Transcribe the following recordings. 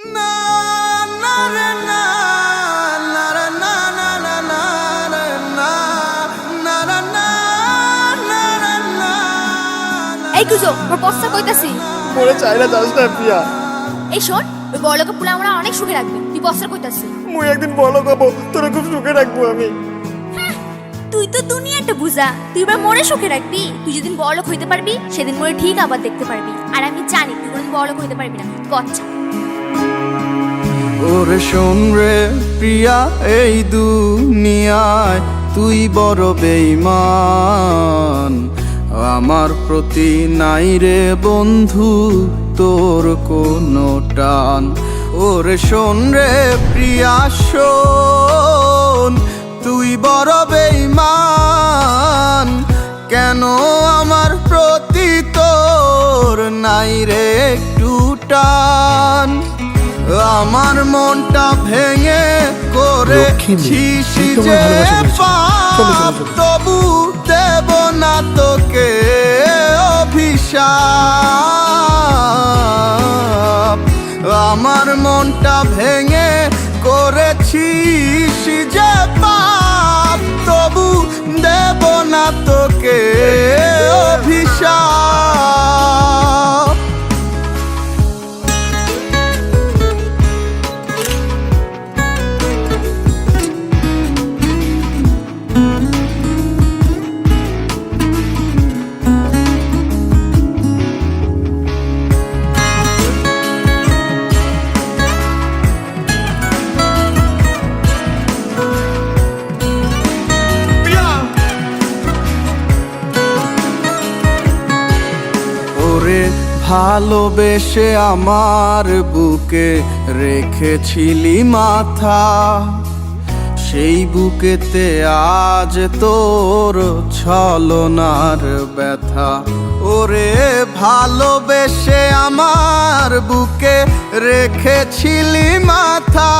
এই কুজো মোর পস্তা কইতাছি। মরে চাই না যাস না প্রিয়া এই শোন ওই বড়লোকে পুলা আমরা অনেক সুখে রাখবে। তুই পস্তা কইতাছি। মুই একদিন বড় হব তোরা খুব সুখে রাখব আমি। তুই তো দুনিয়াটা বুঝা। তুই এবার মরে সুখে রাখবি। তুই যেদিন বড়লোক হইতে পারবি সেদিন মরে ঠিক আবার দেখতে পারবি। আর আমি জানি তুই কোনোদিন বড়লোক হইতে পারবি না। কচ্ছা ওরে শোন রে প্রিয়া, এই দুনিয়ায় তুই বড় বেইমান আমার প্রতি নাই রে বন্ধু, তোর কোনো টান। ওরে শোন রে প্রিয়া, শোন, তুই বড় বেইমান কেন আমার প্রতি তোর নাই রে একটু টান? আমার মনটা ভেঙে করে যে পাপ, তবু দেব না তোকে অভিশাপ। আমার মনটা ভেঙে করেছিস ওরে ভালোবেসে আমার বুকে রেখেছিলি মাথা। সেই বুকেতে আজ তোর ছলনার ব্যথা। ওরে ভালোবেসে আমার বুকে রেখেছিলি মাথা।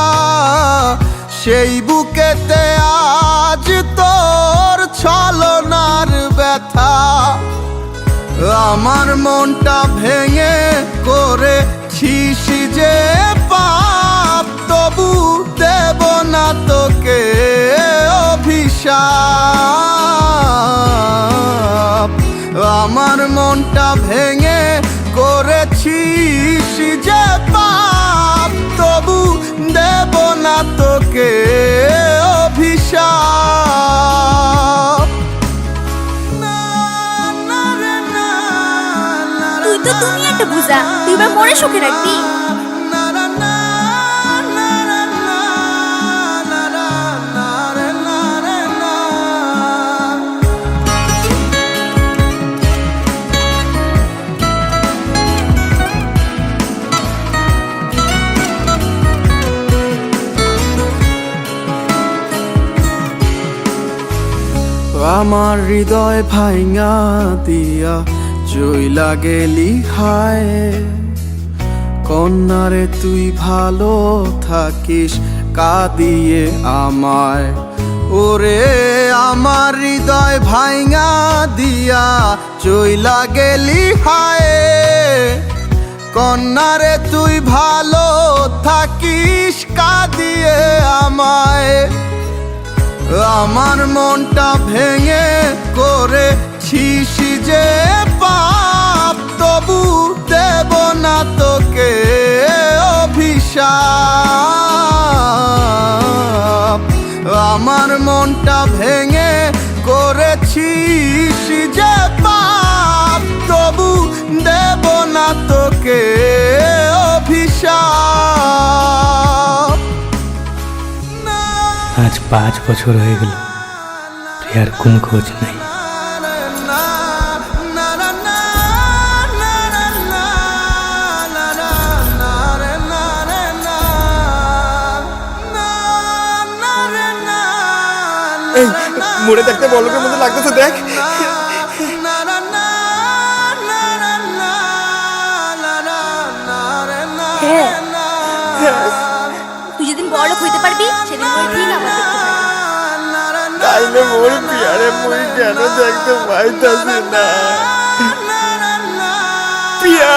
সেই বুকেতে আজ তোর ছলনার ব্যথা। আমার মনটা ভেঙে করে ছিসি যে পাপ, তবু দেব না তোকে অভিশাপ। আমার মনটা ভেঙে করেছিস যে পাপ, তবু দেব না তোকে অভিশাপ। তুই তো দুনিয়াটা বুঝা তুই এবার মরে সুখে রাখবি। আমার হৃদয় ভাইঙা দিয়া জইলা গেলি হায় কন্যারে, তুই ভালো থাকিস, কাঁদিয়ে আমায়। ওরে, আমার হৃদয় ভাইঙা দিয়া চইলা গেলি হায় কন্যারে, তুই ভালো থাকিস, কাঁদিয়ে আমায়। আমার মনটা ভেঙে করে ছিসি যে পাপ, তবু দেব না তোকে অভিশাপ। আমার মনটা ভেঙে করেছিস যে পাপ, তবু দেব না তোকে অভিশাপ। আজ পাঁচ বছর হয়ে গেল প্রিয়ার কোনো খোঁজ নাই। এই মরে দেখতে বলকের মধ্যে লাগতেছে দেখ। হ্যাঁ। তুই যেদিন বড়লোক হইতে পারবি সেদিন মরে ঠিক তাইলে প্রিয়ারে মুই কেন দেখতে পাইতাছি না? প্রিয়া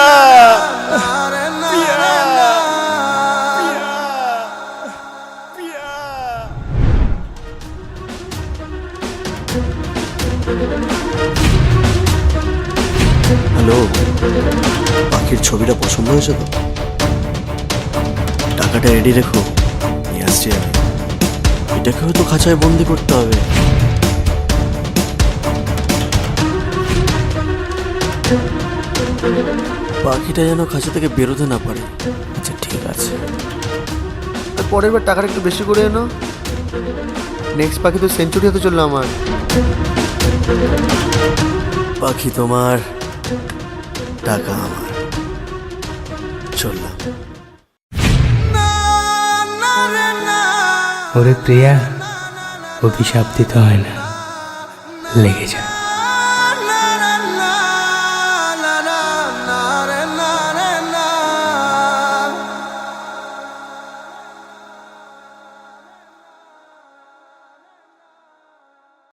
ছবিটা পছন্দ হয়েছে তো? টাকাটা রেডি রেখো নিয়ে আসছি আমি। এটাকে হয়তো খাঁচায় বন্দি করতে হবে। পাখিটা যেন খাঁচা থেকে বেরোতে না পারে। আচ্ছা ঠিক আছে। পরের বার টাকাটা একটু বেশি করে এনো। নেক্সট পাখি তো সেঞ্চুরি হতে চলল আমার। পাখি তোমার টাকা আমার। চললাম। ওরে প্রিয়া অভিশাপ দিতে হয় না। লেগে যা।